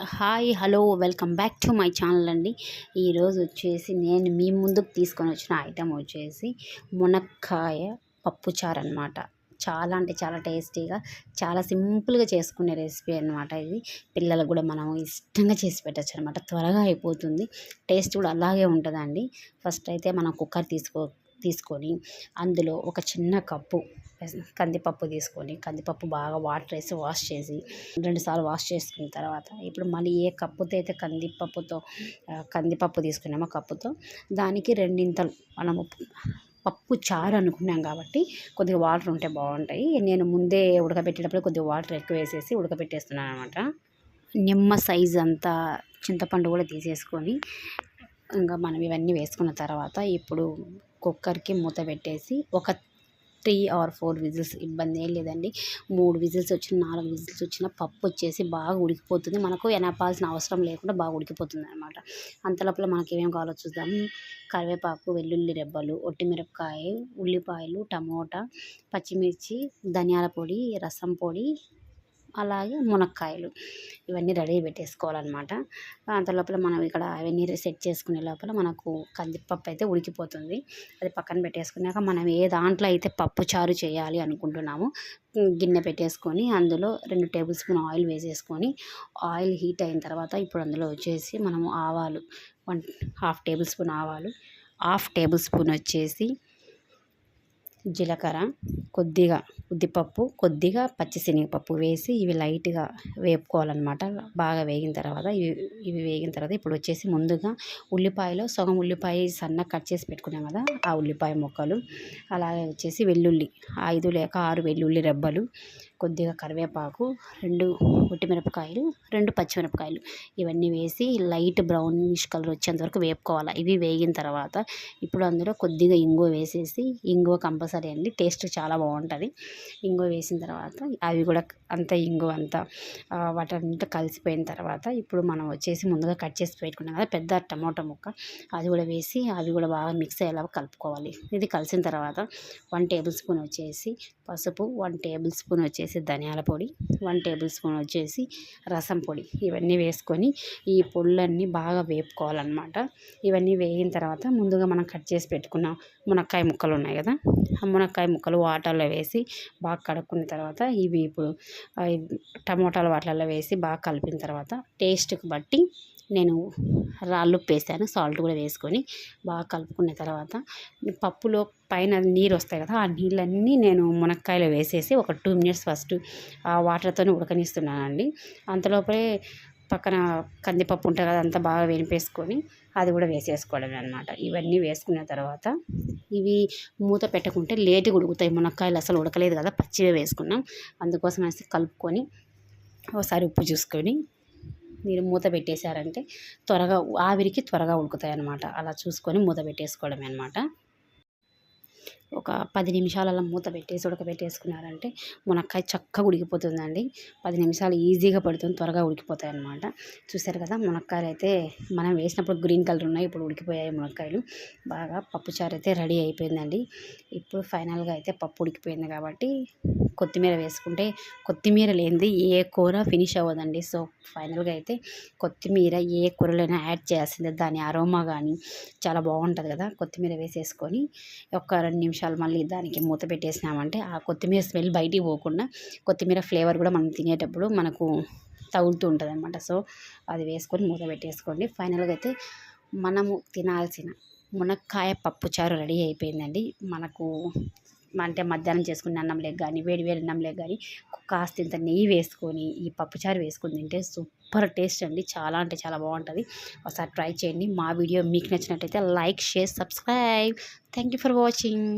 Hi hello welcome back to my channel అండి. ఈరోజు వచ్చేసి నేను మీ ముందుకు తీసుకొని వచ్చిన ఐటెం వచ్చేసి మునక్కాయ పప్పుచారు అనమాట చాలా అంటే చాలా టేస్టీగా చాలా సింపుల్గా చేసుకునే రెసిపీ అనమాట ఇది. పిల్లలకు కూడా మనం ఇష్టంగా చేసి పెట్టచ్చు అనమాట త్వరగా అయిపోతుంది. టేస్ట్ కూడా అలాగే ఉంటుందండి. ఫస్ట్ అయితే మనం కుక్కర్ తీసుకో తీసుకొని అందులో ఒక చిన్న కప్పు కందిపప్పు తీసుకొని కందిపప్పు బాగా వాటర్ వేసి వాష్ చేసి రెండుసార్లు వాష్ చేసుకున్న తర్వాత ఇప్పుడు మళ్ళీ ఏ కప్పుతో అయితే కందిపప్పుతో కందిపప్పు తీసుకున్నామో కప్పుతో దానికి రెండింతలు మనము పప్పు చారు అనుకున్నాం కాబట్టి కొద్దిగా వాటర్ ఉంటే బాగుంటాయి. నేను ముందే ఉడకబెట్టేటప్పుడు కొద్దిగా వాటర్ ఎక్కువ వేసేసి ఉడకబెట్టేస్తున్నాను అనమాట నిమ్మ సైజ్ అంతా చింతపండు కూడా తీసేసుకొని ఇంకా మనం ఇవన్నీ వేసుకున్న తర్వాత ఇప్పుడు కుక్కర్కి మూత పెట్టేసి ఒక త్రీ ఆర్ ఫోర్ విజిల్స్ ఇబ్బంది ఏం లేదండి. మూడు విజిల్స్ వచ్చిన నాలుగు విజిల్స్ వచ్చిన పప్పు వచ్చేసి బాగా ఉడికిపోతుంది. మనకు ఎనపాల్సిన అవసరం లేకుండా బాగా ఉడికిపోతుంది అనమాట అంతలోపల మనకి ఏమేమి కావాలో చూద్దాం. కరివేపాకు వెల్లుల్లి రెబ్బలు ఒట్టిమిరపకాయ ఉల్లిపాయలు టమోటా పచ్చిమిర్చి ధనియాల పొడి రసం పొడి అలాగే మునక్కాయలు ఇవన్నీ రెడీ పెట్టేసుకోవాలన్నమాట. అంత లోపల మనం ఇక్కడ అవన్నీ సెట్ చేసుకునే లోపల మనకు కందిపప్పు అయితే ఉడికిపోతుంది. అది పక్కన పెట్టేసుకున్నాక మనం ఏ దాంట్లో అయితే పప్పు చారు చేయాలి అనుకుంటున్నామో గిన్నె పెట్టేసుకొని అందులో రెండు టేబుల్ స్పూన్ ఆయిల్ వేసేసుకొని ఆయిల్ హీట్ అయిన తర్వాత ఇప్పుడు అందులో వచ్చేసి మనము ఆవాలు వన్ హాఫ్ టేబుల్ స్పూన్ ఆవాలు హాఫ్ టేబుల్ స్పూన్ వచ్చేసి జీలకర్ర కొద్దిగా ఉద్దిపప్పు కొద్దిగా పచ్చిశనగపప్పు వేసి ఇవి లైట్గా వేపుకోవాలన్నమాట. బాగా వేగిన తర్వాత ఇవి ఇవి వేగిన తర్వాత ఇప్పుడు వచ్చేసి ముందుగా ఉల్లిపాయలో సగం ఉల్లిపాయ సన్న కట్ చేసి పెట్టుకున్నాం కదా ఆ ఉల్లిపాయ ముక్కలు. అలాగే వచ్చేసి వెల్లుల్లి ఐదు లేక ఆరు వెల్లుల్లి రెబ్బలు కొద్దిగా కరివేపాకు రెండు మిరపకాయలు రెండు పచ్చిమిరపకాయలు. ఇవన్నీ వేసి లైట్ బ్రౌనిష్ కలర్ వచ్చేంత వరకు వేపుకోవాలి. ఇవి వేగిన తర్వాత ఇప్పుడు అందులో కొద్దిగా ఇంగువ వేసేసి ఇంగువ కంపల్సరీ అండి. టేస్ట్ చాలా బాగుంటుంది. ఇంగు వేసిన తర్వాత అవి కూడా అంత ఇంగువ అంతా వాటంతా కలిసిపోయిన తర్వాత ఇప్పుడు మనం వచ్చేసి ముందుగా కట్ చేసి పెట్టుకున్నాం కదా పెద్ద టమాటో ముక్క. అది కూడా వేసి అవి కూడా బాగా మిక్స్ అయ్యేలా కలుపుకోవాలి. ఇది కలిసిన తర్వాత వన్ టేబుల్ స్పూన్ వచ్చేసి పసుపు వన్ టేబుల్ స్పూన్ వచ్చేసి ధనియాల పొడి వన్ టేబుల్ స్పూన్ వచ్చేసి రసం పొడి. ఇవన్నీ వేసుకొని ఈ పొళ్ళన్నీ బాగా వేపుకోవాలన్నమాట. ఇవన్నీ వేగిన తర్వాత ముందుగా మనం కట్ చేసి పెట్టుకున్న మునక్కాయ ముక్కలు ఉన్నాయి కదా ఆ మునక్కాయ ముక్కలు వాటర్ వాటర్లో వేసి బాగా కడుక్కున్న తర్వాత ఇవి ఇప్పుడు టమోటాలు వాటిల్లో వేసి బాగా కలిపిన తర్వాత టేస్ట్కి బట్టి నేను రాళ్ళు వేసాను సాల్ట్ కూడా వేసుకొని బాగా కలుపుకున్న తర్వాత పప్పులో పైన నీరు వస్తాయి కదా ఆ నీళ్ళన్నీ నేను మునక్కాయలు వేసేసి ఒక టూ మినిట్స్ ఫస్ట్ ఆ వాటర్తో ఉడకనిస్తున్నానండి. అంతలోపే పక్కన కందిపప్పు ఉంటుంది కదా అంతా బాగా వేనిపేసుకొని అది కూడా వేసేసుకోవడమే అనమాట ఇవన్నీ వేసుకున్న తర్వాత ఇవి మూత పెట్టకుంటే లేటుగా ఉడుకుతాయి. మునక్కాయలు అసలు ఉడకలేదు కదా పచ్చివే వేసుకున్నాం. అందుకోసం అనేసి కలుపుకొని ఒకసారి ఉప్పు చూసుకొని మీరు మూత పెట్టేశారంటే త్వరగా ఆవిరికి త్వరగా ఉడుకుతాయి అనమాట అలా చూసుకొని మూత పెట్టేసుకోవడమే అనమాట ఒక పది నిమిషాలలో మూత పెట్టేసి ఉడకబెట్టేసుకున్నారంటే మునక్కాయ చక్కగా ఉడికిపోతుందండి. పది నిమిషాలు ఈజీగా పడుతుంది త్వరగా ఉడికిపోతాయి అనమాట చూసారు కదా మునక్కాయలు అయితే మనం వేసినప్పుడు గ్రీన్ కలర్ ఉన్నాయి ఇప్పుడు ఉడికిపోయాయి మునక్కాయలు. బాగా పప్పుచారు అయితే రెడీ అయిపోయిందండి. ఇప్పుడు ఫైనల్గా అయితే పప్పు ఉడికిపోయింది కాబట్టి కొత్తిమీర వేసుకుంటే కొత్తిమీర లేనిది ఏ కూర ఫినిష్ అవ్వదండి. సో ఫైనల్గా అయితే కొత్తిమీర ఏ కూరలైనా యాడ్ చేయాల్సిందే. దాని అరోమా కానీ చాలా బాగుంటుంది కదా కొత్తిమీర వేసేసుకొని ఒక రెండు నిమిషాలు మళ్ళీ దానికి మూత పెట్టేసినామంటే ఆ కొత్తిమీర స్మెల్ బయటికి పోకుండా కొత్తిమీర ఫ్లేవర్ కూడా మనం తినేటప్పుడు మనకు తగులుతూ ఉంటుంది అనమాట సో అది వేసుకొని మూత పెట్టేసుకోండి. ఫైనల్గా అయితే మనము తినాల్సిన మునక్కాయ పప్పుచారు రెడీ అయిపోయిందండి. మనకు అంటే మధ్యాహ్నం చేసుకున్న అన్నం లేక కానీ వేడి వేడి అన్నం లేక కానీ కాస్త ఇంత నెయ్యి వేసుకొని ఈ పప్పుచారు వేసుకొని తింటే సూపర్ టేస్ట్ అండి. చాలా అంటే చాలా బాగుంటుంది. ఒకసారి ట్రై చేయండి. మా వీడియో మీకు నచ్చినట్టయితే like share subscribe. Thank you for watching.